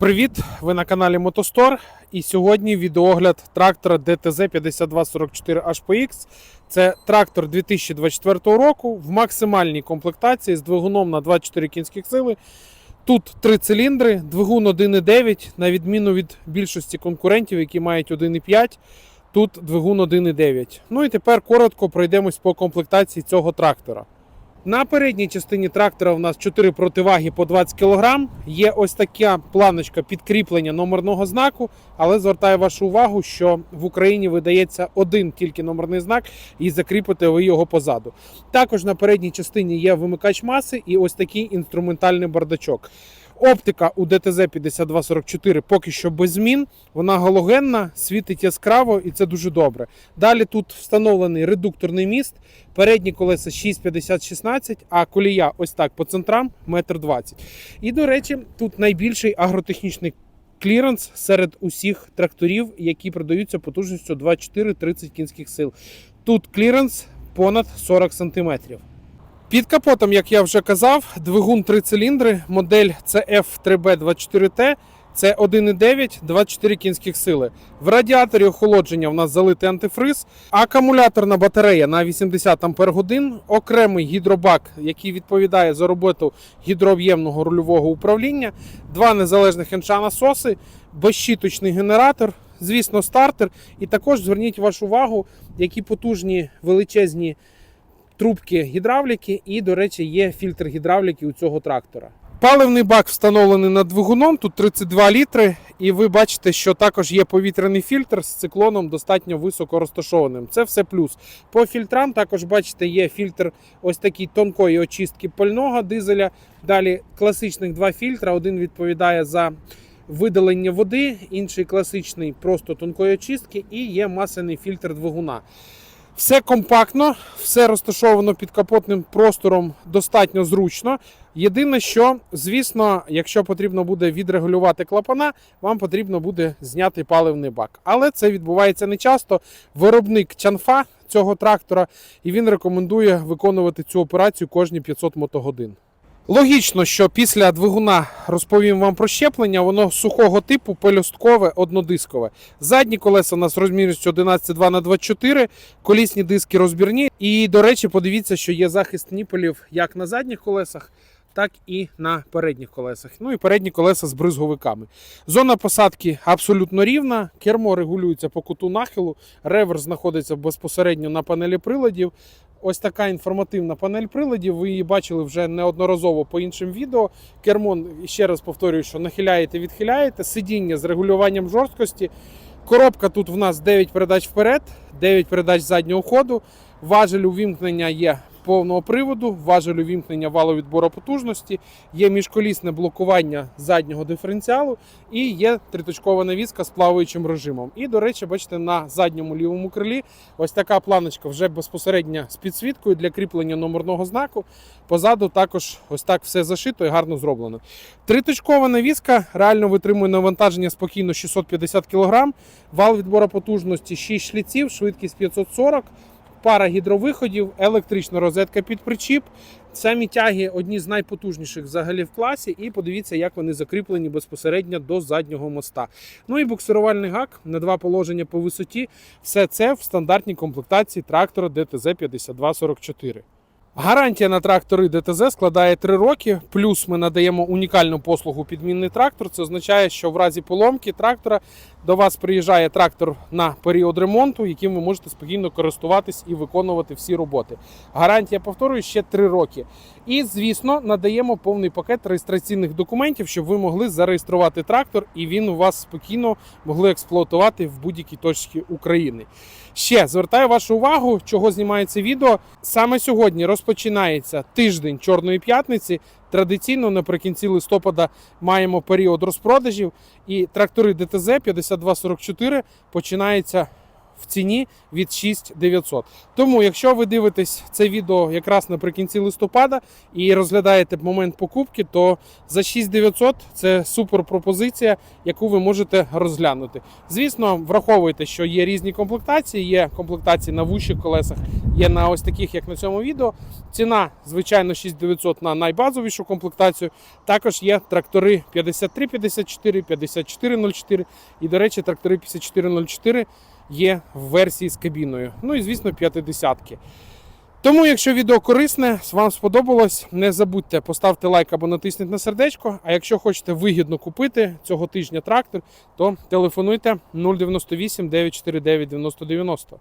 Привіт! Ви на каналі Мотостор. І сьогодні відеогляд трактора DTZ 5244 HPX. Це трактор 2024 року в максимальній комплектації з двигуном на 24 кінських сили. Тут три циліндри, двигун 1,9, на відміну від більшості конкурентів, які мають 1,5. Тут двигун 1,9. Ну і тепер коротко пройдемось по комплектації цього трактора. На передній частині трактора у нас 4 противаги по 20 кг. Є ось така планочка підкріплення номерного знаку, але звертаю вашу увагу, що в Україні видається один тільки номерний знак, і закріпите ви його позаду. Також на передній частині є вимикач маси і ось такий інструментальний бардачок. Оптика у DTZ 5244 поки що без змін. Вона галогенна, світить яскраво і це дуже добре. Далі тут встановлений редукторний міст, передні колеса 6,50-16, а колія ось так по центрам 1,20 м. І, до речі, тут найбільший агротехнічний кліренс серед усіх тракторів, які продаються потужністю 24-30 кінських сил. Тут кліренс понад 40 см. Під капотом, як я вже казав, двигун 3 циліндри, модель CF3B24T. Це 1,9, 24 кінських сили. В радіаторі охолодження в нас залитий антифриз, акумуляторна батарея на 80 Ах, окремий гідробак, який відповідає за роботу гідрооб'ємного рульового управління, два незалежних енша-насоси, безщіточний генератор, звісно, стартер. І також зверніть вашу увагу, які потужні величезні трубки гідравліки, і, до речі, є фільтр гідравліки у цього трактора. Паливний бак встановлений над двигуном, тут 32 літри, і ви бачите, що також є повітряний фільтр з циклоном достатньо високо розташованим. Це все плюс. По фільтрам також бачите, є фільтр ось такий тонкої очистки пального дизеля. Далі класичних два фільтра. Один відповідає за видалення води, інший класичний просто тонкої очистки, і є масляний фільтр двигуна. Все компактно, все розташовано під капотним простором достатньо зручно. Єдине, що, звісно, якщо потрібно буде відрегулювати клапана, вам потрібно буде зняти паливний бак. Але це відбувається не часто. Виробник чанфа цього трактора, і він рекомендує виконувати цю операцію кожні 500 мотогодин. Логічно, що після двигуна розповім вам про щеплення, воно сухого типу, пелюсткове, однодискове. Задні колеса у нас розмірністю 11,2 на 24, колісні диски розбірні. І, до речі, подивіться, що є захист ніпелів як на задніх колесах, так і на передніх колесах. Ну і передні колеса з бризговиками. Зона посадки абсолютно рівна, кермо регулюється по куту нахилу, реверс знаходиться безпосередньо на панелі приладів. Ось така інформативна панель приладів. Ви її бачили вже неодноразово по іншим відео. Кермон, ще раз повторюю, що нахиляєте, відхиляєте, сидіння з регулюванням жорсткості. Коробка тут в нас 9 передач вперед, 9 передач заднього ходу. Важель увімкнення є повного приводу, важель увімкнення валовідбору потужності, є міжколісне блокування заднього диференціалу і є триточкова навіска з плаваючим режимом. І, до речі, бачите, на задньому лівому крилі ось така планочка вже безпосередньо з підсвіткою для кріплення номерного знаку. Позаду також ось так все зашито і гарно зроблено. Триточкова навіска реально витримує навантаження спокійно 650 кг, вал відбору потужності 6 шліців, швидкість 540 пара гідровиходів, електрична розетка під причіп. Самі тяги одні з найпотужніших взагалі в класі. І подивіться, як вони закріплені безпосередньо до заднього моста. Ну і буксирувальний гак на два положення по висоті. Все це в стандартній комплектації трактора DTZ 5244. Гарантія на трактори ДТЗ складає 3 роки. Плюс ми надаємо унікальну послугу підмінний трактор. Це означає, що в разі поломки трактора до вас приїжджає трактор на період ремонту, яким ви можете спокійно користуватись і виконувати всі роботи. Гарантія, повторюю, ще 3 роки. І, звісно, надаємо повний пакет реєстраційних документів, щоб ви могли зареєструвати трактор і він у вас спокійно могли експлуатувати в будь-якій точці України. Ще звертаю вашу увагу, чого знімається відео. Саме сьогодні розпочинається тиждень Чорної п'ятниці. Традиційно наприкінці листопада маємо період розпродажів, і трактори ДТЗ 5244 починається в ціні від 6900. Тому, якщо ви дивитесь це відео якраз наприкінці листопада і розглядаєте момент покупки, то за 6900 це супер пропозиція, яку ви можете розглянути. Звісно, враховуйте, що є різні комплектації, є комплектації на вущих колесах, є на ось таких, як на цьому відео. Ціна, звичайно, 6900 на найбазовішу комплектацію. Також є трактори 5354, 5404 і, до речі, трактори 5404 є в версії з кабіною. Ну і, звісно, 50-ки. Тому, якщо відео корисне, вам сподобалось, не забудьте поставити лайк або натисніть на сердечко. А якщо хочете вигідно купити цього тижня трактор, то телефонуйте 098 949 9090.